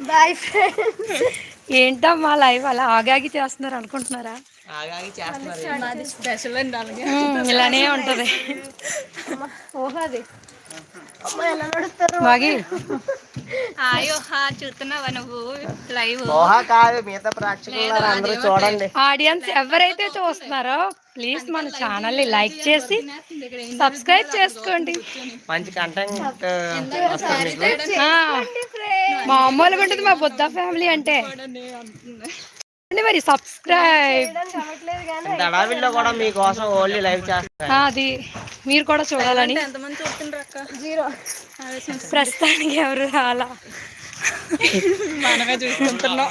Bye friends ఏంటమ్మా live అలా ఆగాగి చేస్తున్నారు అనుకుంటున్నారా? ఇలానే ఉంటది. ఆడియన్స్ ఎవరైతే చూస్తున్నారో ప్లీజ్ మన ఛానల్ని లైక్ చేసి సబ్స్క్రైబ్ చేసుకోండి. మంచి కంటెంట్ మామూలుగా ఉంటుంది మా బుద్ధ ఫ్యామిలీ అంటే. మరి సబ్స్క్రైబ్. అడవిలో కూడా మీకోసం ఓన్లీ లైవ్ అది మీరు కూడా చూడాలని. ఎంతమంది చూస్తుండ్రు అక్క? జీరో. ప్రస్తుతానికి ఎవరు రాలా? మనమే చూసుకుంటున్నాం.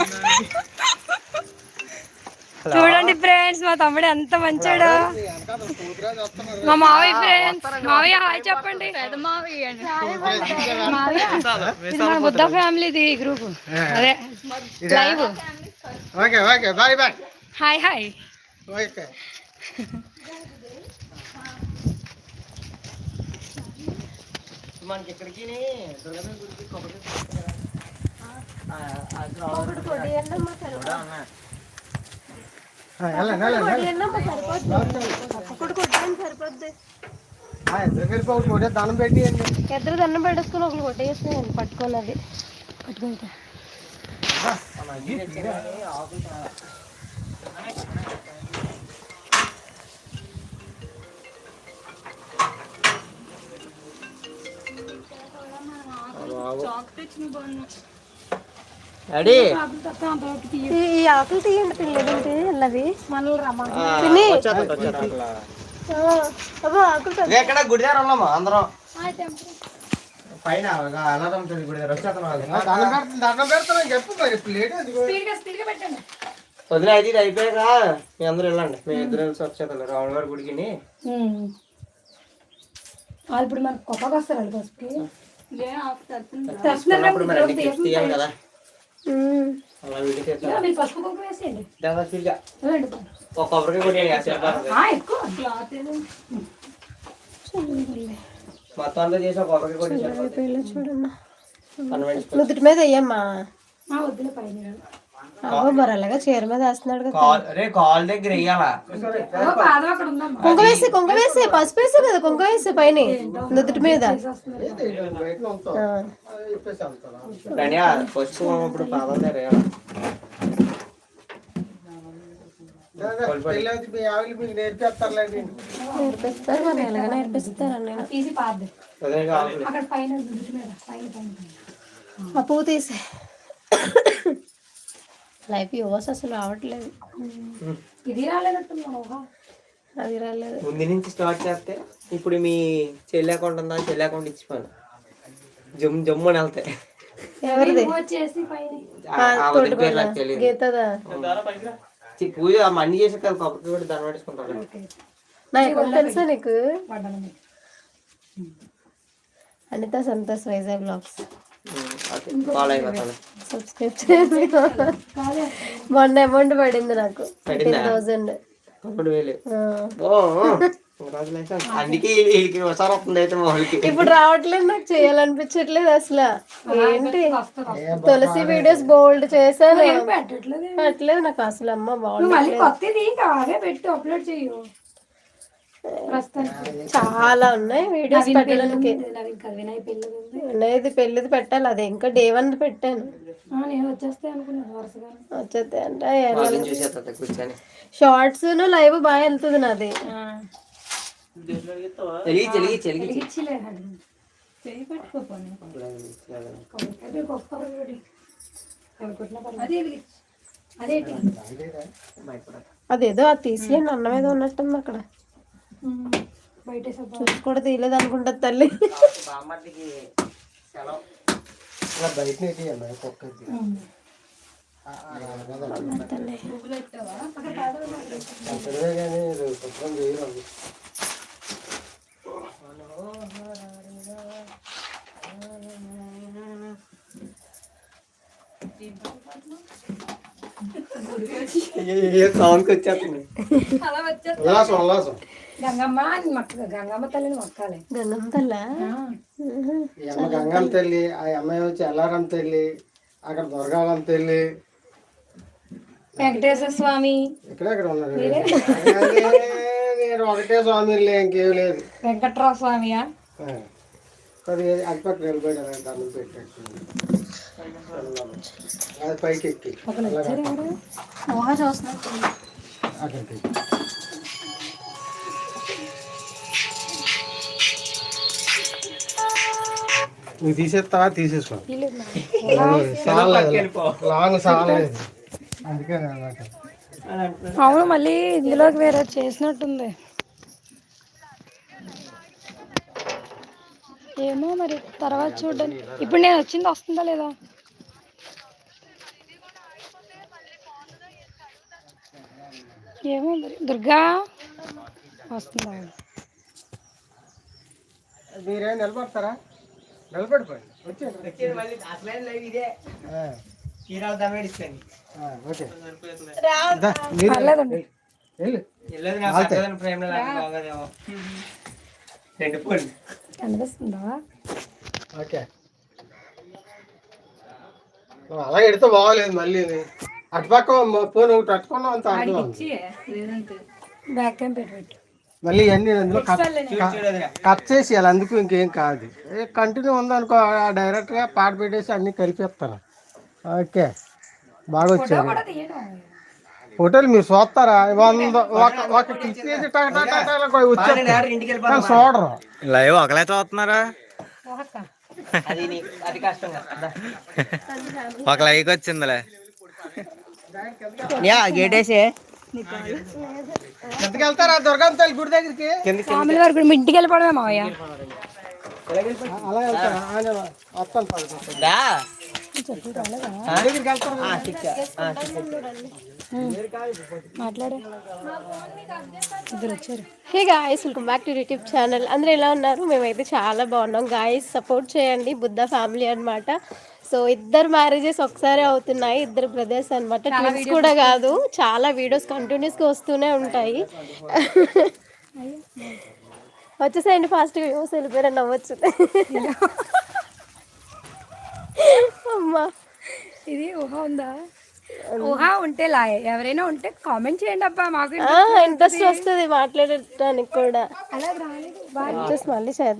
చూడండి ఫ్రెండ్స్ మా తమ్ముడు ఎంత మంచాడు మా మావయ్య ఫ్రెండ్స్ మావయ్య హాయ్ చెప్పండి మన బుద్ధ ఫ్యామిలీది గ్రూప్ అదే live okay okay bye bye hi hi okay మనకి ఇక్కడికి గుడికి కొబ్బరి. దండం పెట్టియండి. ఇద్దరు దండం పెట్టేసుకుని ఒకరు కొట్టేస్తాను పట్టుకొని అది పట్టుకుంటా మన అన్ని తెచ్చారు ఈ ఆకులు తీయండి అల్లవి. మనల్ని ఎక్కడ గుడి దగ్గర ఉన్నాము అందరం? పైన గుడి దగ్గర వచ్చేస్తున్నాం దండం పెడతాను దండం పెడతాను చెప్పు మరి ప్లేట్ ఎందుకు వదిలే అది ఇది అయిపోయాక మీ అందరూ వెళ్ళండి. మేము ఇద్దరు కలిసి వచ్చేస్తాం రావణ గారి గుడికి వాళ్ళు. ఇప్పుడు మనకు కొత్తగా వస్తారు వాళ్ళు పసుపుకి. కొబ్బరికి మొత్తం అంతా చేసి కొబ్బరికి చూడమ్మా మీద వెయ్యమ్మా ఆ, వద్దులే పైన. అలాగా చీర మీద వేస్తున్నాడు కదా. కాల్ దగ్గర వెయ్యాలా? ఓ, పాదం అక్కడ ఉందమ్మా కుంక వేసి కుంక వేసి పసుపు వేసి కదా కుంక వేసి పైన నుదుటి మీద. నేర్పిస్తారు మరి ఎలాగ నేర్పిస్తారు నేను తీసి పాద్ది అదే కావాలి. అక్కడ పైన దుడ్డు మీద పైన పైన. ఆ పువ్వు తీసి. లైఫ్ యువస్ అసలు రావట్లేదు. ఇది రాలేదట్టు అది రాలేదు. ముందు నుంచి స్టార్ట్ చేస్తే ఇప్పుడు మీ చెల్లి అకౌంట్ ఉందా? చెల్లి అకౌంట్ ఇచ్చిపోయాను జమ్ జమ్ అని వెళ్తాయి ఎవరిది? నాకు గీతదా? చి- పూజ అన్ని చేసి కదా కొబ్బరికి కూడా దండ పట్టించుకుంటాను నా అకౌంట్ తెలుసా నీకు? అనిత సంతోష్ వైజాగ్ బ్లాగ్స్. ఫాలో అయిపోతాను సబ్స్క్రైబ్ చేసి మొన్న అమౌంట్ పడింది నాకు. పడిందా? థౌసండ్ ఒకటి వేలు. ఓ కంగ్రాచులేషన్ అందుకే వీళ్ళ- వీళ్ళకి ఒకసారి వస్తుంది అయితే మా వాళ్ళకి ఇప్పుడు రావట్లేదు నాకు చేయాలనిపించట్లేదు అసలు. ఏంటి? తులసి వీడియోస్ బోల్డ్ చేశాను. పెట్టట్లేదు? పెట్టలేదు నాకు అసలు అమ్మ నువ్వు బాగుంది పెట్టి అప్లోడ్ చాలా ఉన్నాయి వీడియోస్ పెట్టడానికి. అనేది పెళ్ళిది పెట్టాలి అది ఇంకా డే వన్ పెట్టాను. ఆ, నేను వచ్చేస్తే అంటే షార్ట్స్ లైవ్ బాగా వెళ్తుంది నాది. అదేదో అది తీసేయండి అన్నం ఏదో ఉన్నట్టుంది అక్కడ. బయట. చూసి కూడా తీయలేదు అనుకుంటది తల్లి బామ్మర్దికి సెలవు ఇలా బయట నెట్టియండి కుక్కకి ఉమ్. తల్లి. అంతనే కానీ శుభ్రం చేయరు సాంగ్ వచ్చేస్తుంది ఉల్లాసం ఉల్లాసం గంగమ్మ అని మొక్క గంగమ్మ తల్లిని మొక్కాలి గంగమ్మ తల్ల? ఆ, ఈ అమ్మ గంగమ్మ తల్లి ఆ అమ్మాయి వచ్చి ఎల్లారమ్మ తల్లి అక్కడ దొరకాలంత వెళ్ళి వెంకటేశ్వర స్వామి. ఎక్కడెక్కడ ఉన్నారు అదే నేను ఒకటే స్వామి ఇంకేం లేదు. వెంకట్రావు స్వామియా? ఆ. కొద్దిగా అటు పక్క నిలబడారు దండం పెట్టేట్టు అది పైకి ఎక్కి ఊహ నువ్వు తీసేస్తావా తీసేసుకో. లాంగ్ అందుకే. అవును మళ్ళీ ఇందులోకి వేరే చేసినట్టుంది. ఏమో మరి తర్వాత చూడండి. ఇప్పుడు నేను వచ్చింది వస్తుందా లేదా? ఏమో మరి దుర్గా వస్తుందా? మీరేం నిలబడతారా? నిలబడిపోయింది. వచ్చేయండి మళ్ళీ అసలే లైవ్ ఇదే. ఆ, చీరాలు దమేడిస్తాను ఆ, ఓకే. దా, మీరు పర్లేదండి. వెళ్ళు. వెళ్ళదు నా పక్కన ప్రేమ బాగోదేమో. రెండు పళ్ళు కనిపిస్తుందా? ఓకే. నువ్వు అలాగే ఎడితే బాగోలేదు మళ్ళీ అటుపక్క ఫోన్ ఒకటి అట్టుకున్నావు అంత. బ్యాక్ క్యాంప్ పెట్టు మళ్ళీ ఇవన్నీ అందులో కట్ చేసి అలా అందుకు ఇంకేం కాదు. ఏ కంటిన్యూ ఉందనుకో ఆ డైరెక్ట్గా పాట పెట్టేసి అన్నీ కలిపేస్తాను ఓకే బాగా వచ్చారు. హోటల్ మీరు చూస్తారా? వంద ఒక క్లిక్ చేసి చూడరు. లైవ్ ఒకలే చూస్తున్నారా? ఒక లైక్ వచ్చిందిలే. గేట్ వేసే ఎంతకు వెళ్తారా దుర్గం తల్లి గుడి దగ్గరికి? ఫ్యామిలీ వరకు మీ ఇంటికి వెళ్ళిపోవడమే మావయ్య. అలా వెళ్తారా వస్తాను దగ్గరికి వెళ్తారా. మాట్లాడే. Hey guys welcome back to YouTube channel అందరూ ఎలా ఉన్నారు? మేమైతే చాలా బాగున్నాం. గాయస్ సపోర్ట్ చేయండి. బుద్ధ ఫ్యామిలీ అన్నమాట. సో ఇద్దరు మ్యారేజెస్ ఒకసారి అవుతున్నాయి. ఇద్దరు బ్రదర్స్ అన్నమాట. ట్విన్స్ కూడా కాదు. చాలా వీడియోస్ కంటిన్యూస్గా వస్తూనే ఉంటాయి. వచ్చేసేయండి ఫాస్ట్గా వ్యూస్ వెళ్ళిపోయారు నవ్వచ్చు. అమ్మా. ఇది ఊహ ఉందా? ఊహ ఉంటే లాయ్ ఎవరైనా ఉంటే కామెంట్ చేయండి అబ్బా మాకు ఇంట్రెస్ట్ వస్తుంది. మాట్లాడటానికి కూడా. ఇంట్రెస్ట్ మళ్ళీ చేద్దాం.